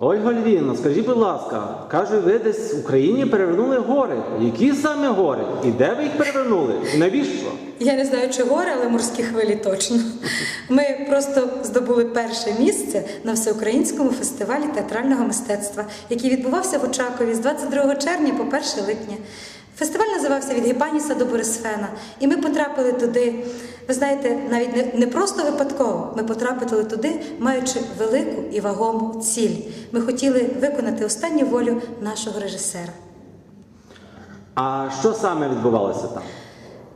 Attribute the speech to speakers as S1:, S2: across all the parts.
S1: Ольга Львівна, скажіть, будь ласка, кажуть, ви десь в Україні перевернули гори. Які саме гори? І де ви їх перевернули? І навіщо?
S2: Я не знаю, чи гори, але морські хвилі точно. Ми просто здобули перше місце на всеукраїнському фестивалі театрального мистецтва, який відбувався в Очакові з 22 червня по 1 липня. Фестиваль називався Від Гіпаніса до Борисфена, і ми потрапили туди. Ви знаєте, навіть не, не просто випадково. Ми потрапили туди, маючи велику і вагому ціль. Ми хотіли виконати останню волю нашого режисера.
S1: А що саме відбувалося там?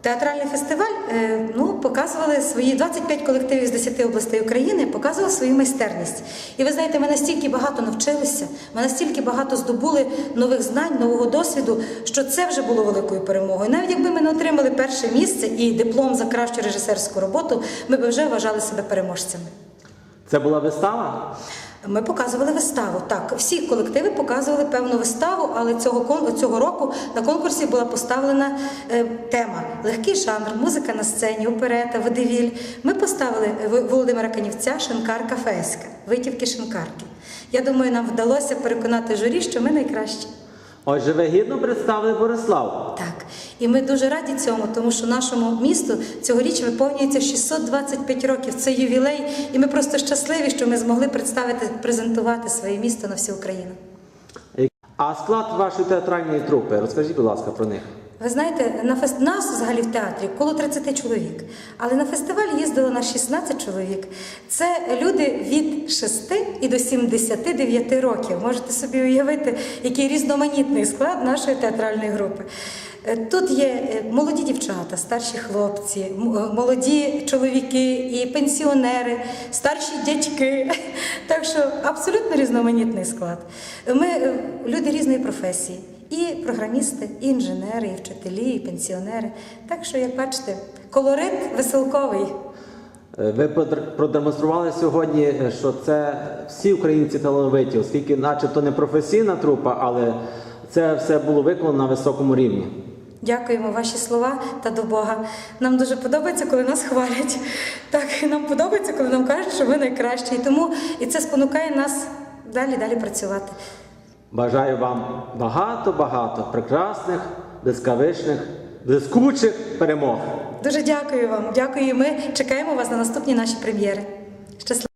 S2: Театральний фестиваль е, ну, показували свої 25 колективів з 10 областей України, показували свою майстерність. І ви знаєте, ми настільки багато навчилися, ми настільки багато здобули нових знань, нового досвіду, що це вже було великою перемогою. Навіть якби ми не отримали перше місце і диплом за кращу режисерську роботу, ми б вже вважали себе переможцями.
S1: Це була вистава?
S2: Ми показували виставу. Так, всі колективи показували певну виставу, але цього цього року на конкурсі була поставлена е, тема легкий жанр, музика на сцені, оперета, водевіль. Ми поставили е, Володимира Канівця Шинкарка Феська, витівки Шинкарки. Я думаю, нам вдалося переконати журі, що ми найкращі.
S1: Отже, ви гідно представили Борислав.
S2: Так, і ми дуже раді цьому, тому що нашому місту цьогоріч виповнюється 625 років. Це ювілей, і ми просто щасливі, що ми змогли представити, презентувати своє місто на всю Україну.
S1: А склад вашої театральної трупи, розкажіть, будь ласка, про них.
S2: Ви знаєте, на фест... нас взагалі в театрі коло 30 чоловік, але на фестиваль їздило на 16 чоловік. Це люди від 6 і до 79 років. Можете собі уявити, який різноманітний склад нашої театральної групи. Е, Тут є е, молоді дівчата, старші хлопці, е, молоді чоловіки і пенсіонери, старші дядьки. Так що абсолютно різноманітний склад. Ми люди різної професії. І програмісти, і інженери, і вчителі, і пенсіонери. Так що, як бачите, колорит веселковий.
S1: Е, Ви продемонстрували сьогодні, е, що це всі українці талановиті, оскільки, начебто, не професійна трупа, але це все було виконано на високому рівні.
S2: Дякуємо ваші слова та до Бога. Нам дуже подобається, коли нас хвалять. Так, і нам подобається, коли нам кажуть, що ви найкращі. І тому і це спонукає нас далі далі працювати.
S1: Бажаю вам багато-багато прекрасних, блискавичних, блискучих перемог.
S2: Дуже дякую вам. Дякую. Ми чекаємо вас на наступні наші прем'єри. Щасливо.